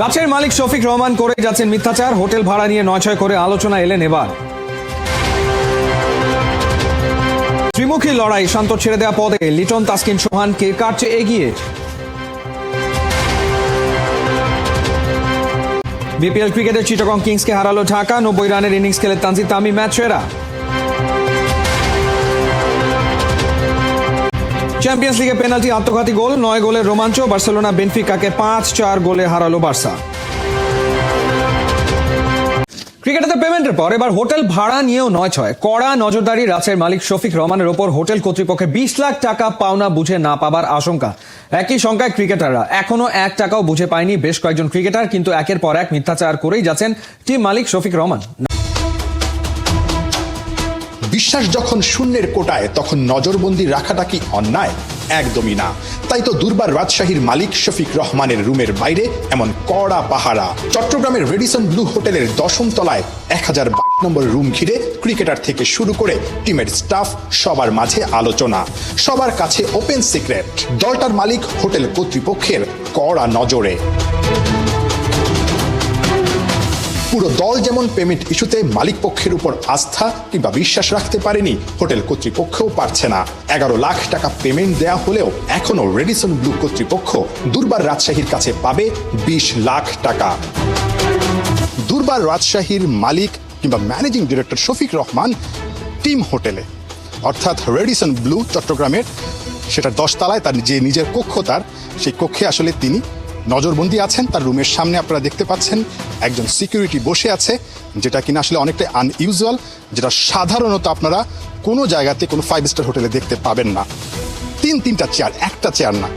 রাজশাহীর মালিক শফিক রহমান করে যাচ্ছেন মিথ্যাচার। হোটেল ভাড়া নিয়ে নয় ছয় করে আলোচনা এলেন এবার। ত্রিমুখী লড়াই, শান্ত ছেড়ে দেওয়া পদে লিটন, তাসকিন, সোহান, কে কাটছে এগিয়ে? বিপিএল ক্রিকেটে চিটাগং কিংসকে হারালো ঢাকা, নব্বই রানের ইনিংস খেলে তানজিদ তামি ম্যাচ সেরা। চ্যাম্পিয়ন্স লিগে পেনাল্টি আত্মঘাতী গোল, নয় গোলের রোমাঞ্চ, বার্সেলোনা বেনফিকাকে পাঁচ চার গোলে হারালো বার্সা। ক্রিকেটারদের পেমেন্টের পর, এবার হোটেল ভাড়া নিয়েও নয় ছয়। কড়া নজরদারি রাজের মালিক শফিক রহমানের ওপর হোটেল কর্তৃপক্ষের বিশ লাখ টাকা পাওনা বুঝে না পাবার আশঙ্কা। একই সংখ্যায় ক্রিকেটাররা। এখনও এক টাকাও বুঝে পায়নি বেশ কয়েকজন ক্রিকেটার, কিন্তু একের পর এক মিথ্যাচার করেই যাচ্ছেন টিম মালিক শফিক রহমান। বিশ্বাস যখন শূন্যের কোটায়, তখন নজরবন্দি রাখাটা কি অন্যায়? একদমই না। তাই তো দুর্বার রাজশাহীর মালিক শফিক রহমানের রুমের বাইরে এমন কড়া পাহারা। চট্টগ্রামের রেডিসন ব্লু হোটেলের দশম তলায় এক হাজার বাইশ নম্বর রুম ঘিরে ক্রিকেটার থেকে শুরু করে টিমের স্টাফ, সবার মাঝে আলোচনা, সবার কাছে ওপেন সিক্রেট দলটার মালিক হোটেল কর্তৃপক্ষের কড়া নজরে। পুরো দল যেমন পেমেন্ট ইস্যুতে মালিক পক্ষের উপর আস্থা কিংবা বিশ্বাস রাখতে পারেনি, হোটেল কর্তৃপক্ষও পারছে না। এগারো লাখ টাকা পেমেন্ট দেয়া হলেও এখনও রেডিসন ব্লু কর্তৃপক্ষ দুর্বার রাজশাহীর কাছে পাবে বিশ লাখ টাকা। দুর্বার রাজশাহীর মালিক কিংবা managing director Shafiq Rahman team হোটেলে। অর্থাৎ রেডিসন ব্লু চট্টগ্রামের, সেটা দশতলায় তার যে নিজের কক্ষ তার, সেই কক্ষে আসলে তিনি নজরবন্দি আছেন, তার রুমের সামনে আপনারা দেখতে পাচ্ছেন একজন সিকিউরিটি বসে আছে, যেটা কিনা আসলে অনেকটা আনইউজুয়াল যেটা সাধারণত আপনারা কোনো জায়গাতে, কোনো ফাইভ স্টার হোটেলে দেখতে পাবেন না। তিন, তিনটা চেয়ার একটা চেয়ার না।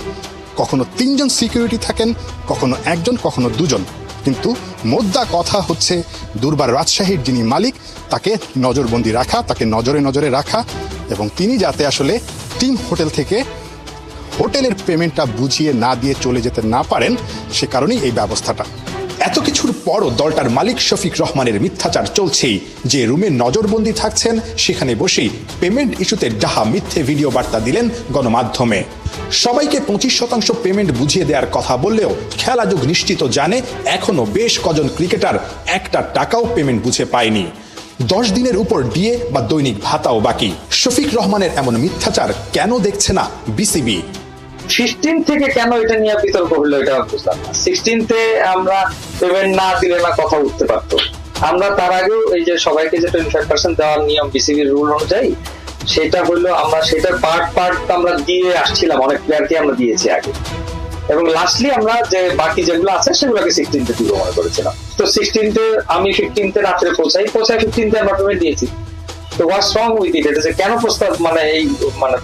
কখনো তিনজন সিকিউরিটি থাকেন, কখনো একজন, কখনো দুজন। কিন্তু মোদ্দা কথা হচ্ছে, দুর্বার রাজশাহীর যিনি মালিক, তাকে নজরবন্দি রাখা, তাকে নজরে নজরে রাখা, এবং তিনি যাতে আসলে টিম হোটেল থেকে হোটেলের পেমেন্টটা বুঝিয়ে না দিয়ে চলে যেতে না পারেন, সে কারণেই এই ব্যবস্থাটা। এত কিছুর পরও দলটার মালিক শফিক রহমানের মিথ্যাচার চলছেই। যে রুমে নজরবন্দি থাকছেন, সেখানে বসেই পেমেন্ট ইস্যুতে ডাহা মিথ্যে ভিডিও বার্তা দিলেন গণমাধ্যমে। সবাইকে পঁচিশ শতাংশ পেমেন্ট বুঝিয়ে দেওয়ার কথা বললেও খেলা যুগ নিশ্চিত জানে এখনও বেশ কজন ক্রিকেটার একটা টাকাও পেমেন্ট বুঝে পায়নি। দশ দিনের উপর ডিএ বা দৈনিক ভাতাও বাকি। শফিক রহমানের এমন মিথ্যাচার কেন দেখছে না বিসিবি? ফিফটিন থেকে কেন এটা নিয়ে বিতর্ক হলো এটা বুঝলাম সিক্সটিনতে আমরা পেমেন্ট না দিলে না কথা উঠতে পারতো। আমরা তার আগেও এই যে সবাইকে যে টোয়েন্টি ফাইভ পার্সেন্ট দেওয়ার নিয়ম বিসিবির রুল অনুযায়ী, সেটা হলো আমরা সেটার পার্ট পার্ট আমরা দিয়ে আসছিলাম, অনেক প্লেয়ারকে আমরা দিয়েছি আগে। এবং লাস্টলি আমরা যে বাকি যেগুলো আছে সেগুলোকে সিক্সটিনতে দিব মনে করেছিলাম। তো সিক্সটিনতে আমি ফিফটিনতে রাত্রে পৌঁছাই পৌঁছাই ফিফটিনতে আমরা পেমেন্ট দিয়েছি। তো হোয়াটস রং উইথ ইট এটা যে কেন প্রস্তাব মানে এই মানে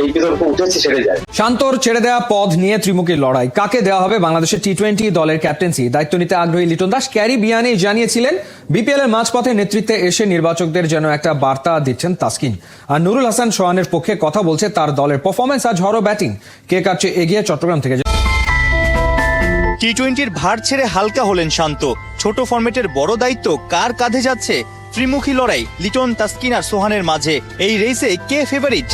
এই বিতর্ক উঠেছে সেটাই যায় শান্তর ছেড়ে দেওয়া পদ নিয়ে ত্রিমুখী লড়াই। কাকে দেওয়া হবে বাংলাদেশের টি টোয়েন্টি দলের ক্যাপ্টেন্সি দায়িত্ব নিতে আগ্রহী লিটন দাস। ক্যারিবিয়ানে জানিয়েছিলেন বিপিএল এর মাঝপথে নেতৃত্বে এসে নির্বাচকদের যেন একটা বার্তা দিচ্ছেন তাসকিন। আর নুরুল হাসান সোহানের পক্ষে কথা বলছে তার দলের পারফরমেন্স আর ঝড়ো ব্যাটিং কে কাটছে এগিয়ে চট্টগ্রাম থেকে টি টোয়েন্টির ভার ছেড়ে হালকা হলেন শান্ত। ছোট ফরম্যাটের বড় দায়িত্ব কার কাঁধে যাচ্ছে? ত্রিমুখী লড়াই লিটন তাস্কিন আর সোহানের মাঝে। এই রেসে কে ফেভারিট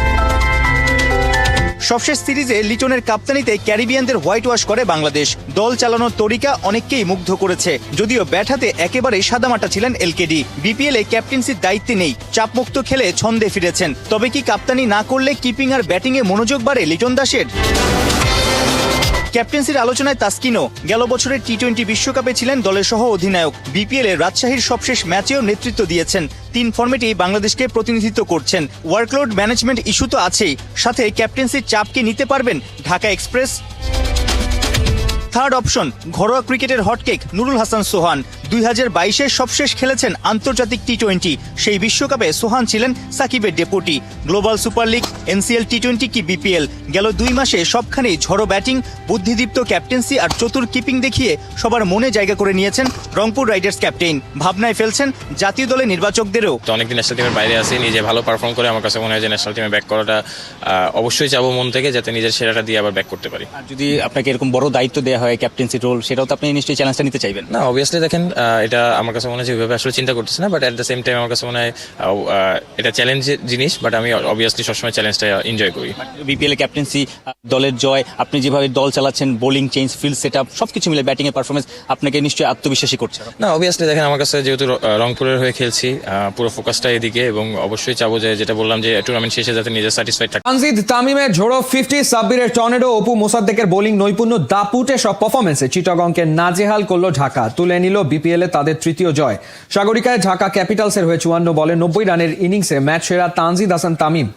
সবশেষ সিরিজে লিটনের কাপ্তানিতে ক্যারিবিয়ানদের হোয়াইট ওয়াশ করে বাংলাদেশ। দল চালানোর তরিকা অনেককেই মুগ্ধ করেছে। যদিও ব্যাট হাতে একেবারে সাদামাটা ছিলেন এলকেডি। বিপিএল এ ক্যাপ্টেন্সির দায়িত্বে নেই। চাপমুক্ত খেলে ছন্দে ফিরেছেন। তবে কি কাপ্তানি না করলে কিপিং আর ব্যাটিংয়ে মনোযোগ বাড়ে লিটন দাসের? ক্যাপ্টেন্সির আলোচনায় তাস্কিনও গেল বছরের টি টোয়েন্টি বিশ্বকাপে ছিলেন দলের সহ অধিনায়ক। বিপিএল এ রাজশাহীর সবশেষ ম্যাচেও নেতৃত্ব দিয়েছেন। তিন ফর্মেটেই বাংলাদেশকে প্রতিনিধিত্ব করছেন। ওয়ার্কলোড ম্যানেজমেন্ট ইস্যু তো আছেই। সাথে ক্যাপ্টেন্সির চাপ কি নিতে পারবেন? ঢাকা এক্সপ্রেস। থার্ড অপশন ঘরোয়া ক্রিকেটের হটকেক, নুরুল হাসান সোহান। দুই হাজার বাইশের সবশেষ খেলেছেন আন্তর্জাতিক টি টোয়েন্টি সেই বিশ্বকাপে সোহান ছিলেন সাকিবের deputy. Global super league NCL T twenty কি বিপিএল? গেল দুই মাসে সবখানেই ঝড়ো ব্যাটিং বুদ্ধিদীপ্ত ক্যাপ্টেন্সি আর চতুর কিপিং দেখিয়ে সবার মনে জায়গা করে নিয়েছেন রংপুর রাইডার্স ক্যাপ্টেন ভাবনায় ফেলছেন জাতীয় দলের নির্বাচকদেরও। তো অনেকদিন ন্যাশনাল টিমের বাইরে আছি নিজে ভালো পারফর্ম করে আমার কাছে মনে হয় যে ন্যাশনাল টিমে ব্যাক করাটা অবশ্যই চাবো মন থেকে যাতে নিজের সেরাটা দিয়ে আবার ব্যাক করতে পারি। আর যদি আপনাকে এরকম বড় দায়িত্ব দেওয়া হয় ক্যাপ্টেন্সি রোল সেটাও তো আপনি নিশ্চয়ই চ্যালেঞ্জটা নিতে চাইবেন। না অবভিয়াসলি দেখেন এটা আমার কাছে মনে হয় যে ওইভাবে আসলে চিন্তা করতেছে না but at the same time আমার কাছে মনে হয় এটা চ্যালেঞ্জের জিনিস বাট আমি অবভিয়াসলি সবসময় চ্যালেঞ্জটা এনজয় করি। বিপিএল ক্যাপ্টেন্সি দলের জয় আপনি যেভাবে দল চালাচ্ছেন bowling change field set up সবকিছু মিলে ব্যাটিং এর পারফরমেন্স আপনাকে নিশ্চয়ই আত্মবিশ্বাসী করছে। না অবভিয়াসলি দেখেন আমার কাছে যেহেতু রংপুরের হয়ে খেলছি পুরো ফোকাসটা এদিকে এবং অবশ্যই চাবো যে যেটা বললাম যে টুর্নামেন্ট শেষে যাতে নিজের স্যাটিসফাইড থাকে। তানজিদ তামিমের ঝোড়ো ফিফটি সাব্বিরের টর্নেডো অপু মোসাদ্দেকের বোলিং নৈপুণ্য দাপুটে সব পারফরমেন্সে চিটাগংকে নাজেহাল করল ঢাকা তুলে নিল বিপিএল এ তাদের তৃতীয় জয়। সাগরিকায় ঢাকা ক্যাপিটালসের হয়ে চুয়ান্ন বলে নব্বই রানের ইনিংসে ম্যাচ সেরা তানজিদ হাসান তামিম।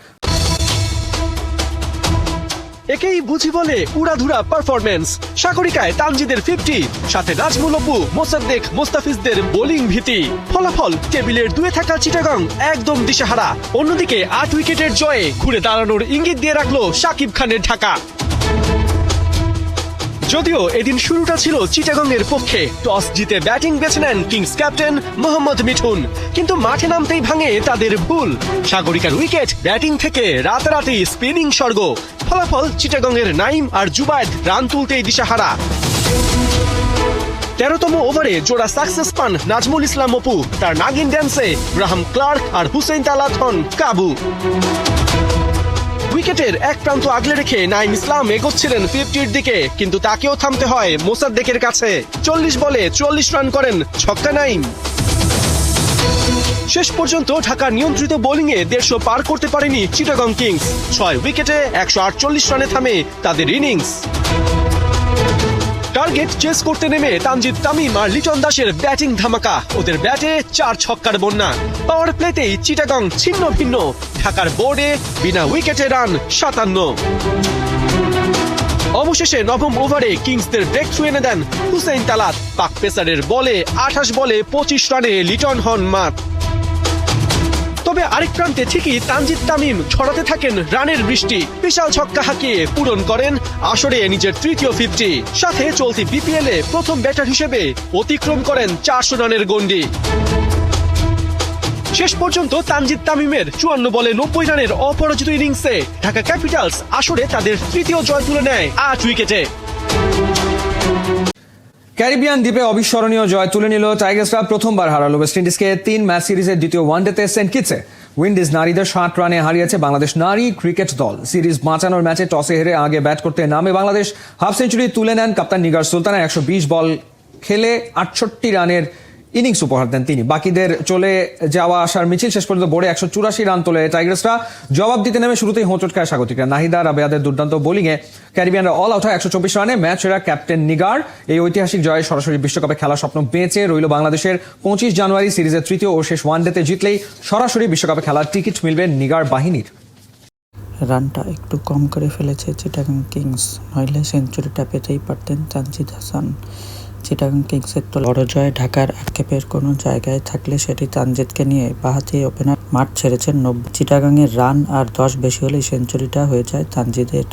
একেই বুঝি বলে উড়াধুরা পারফরমেন্স সাগরিকায় তানজিদের ফিফটি সাথে নাজমুল অপু মোসাদ্দেক, মোস্তাফিজদের বোলিং ভীতি। ফলাফল, টেবিলের দুয়ে থাকা চিটাগং একদম দিশেহারা। অন্যদিকে আট উইকেটের জয়ে ঘুরে দাঁড়ানোর ইঙ্গিত দিয়ে রাখল সাকিব খানের ঢাকা। যদিও এদিন শুরুটা ছিল চিটাগং এর পক্ষে। টস জিতে ব্যাটিং বেছে নেন কিংস ক্যাপ্টেন মোহাম্মদ মিঠুন। কিন্তু মাঠে নামতেই ভাঙে তাদের ভুল। সাগরিকার উইকেট ব্যাটিং থেকে রাতারাতি স্পিনিং স্বর্গ। ফলাফল চিটাগং এর নাইম আর জুবায়েদ রান তুলতেই দিশাহারা। তেরোতম ওভারে জোড়া সাকসেস পান নাজমুল ইসলাম অপু। তার নাগিন ড্যান্সে গ্রাহাম ক্লার্ক আর হুসেইন তালাত হন কাবু। উইকেটের এক প্রান্ত আগলে রেখে নাইম ইসলাম এগোচ্ছিলেন ফিফটির দিকে, কিন্তু তাকেও থামতে হয় মোসাদ্দেকের কাছে। চল্লিশ বলে চল্লিশ রান করেন ছক্কা নাইম। শেষ পর্যন্ত ঢাকার নিয়ন্ত্রিত বোলিংয়ে দেড়শো পার করতে পারেনি চিটাগং কিংস। ছয় উইকেটে একশো আটচল্লিশ রানে থামে তাদের ইনিংস। টার্গেট চেস করতে নেমে তানজিদ তামিম আর লিটন দাসের ব্যাটিং ধামাকা। ওদের ব্যাটে চার ছক্কার বন্যা। পাওয়ার প্লেতেই চিটাগং ছিন্ন ভিন্ন। ঢাকার বোর্ডে বিনা উইকেটে রান সাতান্ন। অবশেষে নবম ওভারে কিংসদের ব্রেক থ্রু এনে দেন হুসেইন তালাত। পাক পেসারের বলে আঠাশ বলে পঁচিশ রানে লিটন হন মাত। তবে আরেক প্রান্তে ঠিকই তানজিদ তামিম ছড়াতে থাকেন রানের বৃষ্টি। বিশাল ছক্কা হাঁকিয়ে পূরণ করেন আসরে নিজের তৃতীয় ফিফটি। সাথে চলতি বিপিএল এ প্রথম ব্যাটার হিসেবে অতিক্রম করেন চারশো রানের গন্ডি শেষ পর্যন্ত তানজিদ তামিমের চুয়ান্ন বলে নব্বই রানের অপরাজিত ইনিংসে ঢাকা ক্যাপিটালস আসরে তাদের তৃতীয় জয় তুলে নেয় আট উইকেটে। ক্যারিবিয়ান দ্বীপে অবিস্মরণীয় জয় তুলে নিল টাইগার্সরা প্রথমবার হারালো ওয়েস্ট ইন্ডিজকে তিন ম্যাচ সিরিজের দ্বিতীয় ওয়ানডেতে সেন্ট কিটসে। উইন্ডিজ নারীদের ষাট রানে হারিয়েছে বাংলাদেশ নারী ক্রিকেট দল। সিরিজ বাঁচানোর ম্যাচে টসে হেরে আগে ব্যাট করতে নামে বাংলাদেশ। হাফ সেঞ্চুরি তুলে নেন কাপ্তান নিগার সুলতানা, একশো বিশ বল খেলে আটষট্টি রানের ইনিংস উপহার দেন তিনি। বাকিদের চলে যাওয়া আসার মিছিল শেষ পর্যন্ত বোর্ডে একশো চুরাশি রান তোলে টাইগার্সরা। জবাব দিতে নেমে শুরুতেই হোঁচট খায় স্বাগতিকরা। নাহিদা রাবেয়াদের দুর্দান্ত বোলিংয়ে ক্যারিবিয়ানরা অল আউট হয় একশো চব্বিশ রানে। ম্যাচ সেরা ক্যাপ্টেন নিগার। এই ঐতিহাসিক জয়ে সরাসরি বিশ্বকাপে খেলার স্বপ্ন বেঁচে রইল বাংলাদেশের পঁচিশ জানুয়ারি সিরিজের তৃতীয় ও শেষ ওয়ানডেতে জিতলেই সরাসরি বিশ্বকাপে খেলার টিকিট মিলবে নিগার বাহিনীর। রানটা একটু কম করে ফেলেছে চিটাগাং কিংস। নইলে সেঞ্চুরিটা পেতেই পারতেন তানজিদ হাসান। চিটাগাং কিংসের তো বড় জয় ঢাকার আক্ষেপের কোনো জায়গায় থাকলে সেটি তানজিদকে নিয়ে বাহাতি ওপেনার মাঠ ছেড়েছেন নব্বই চিটাগাংয়ের রান আর দশ বেশি হলেই সেঞ্চুরিটা হয়ে যায় তানজিদের।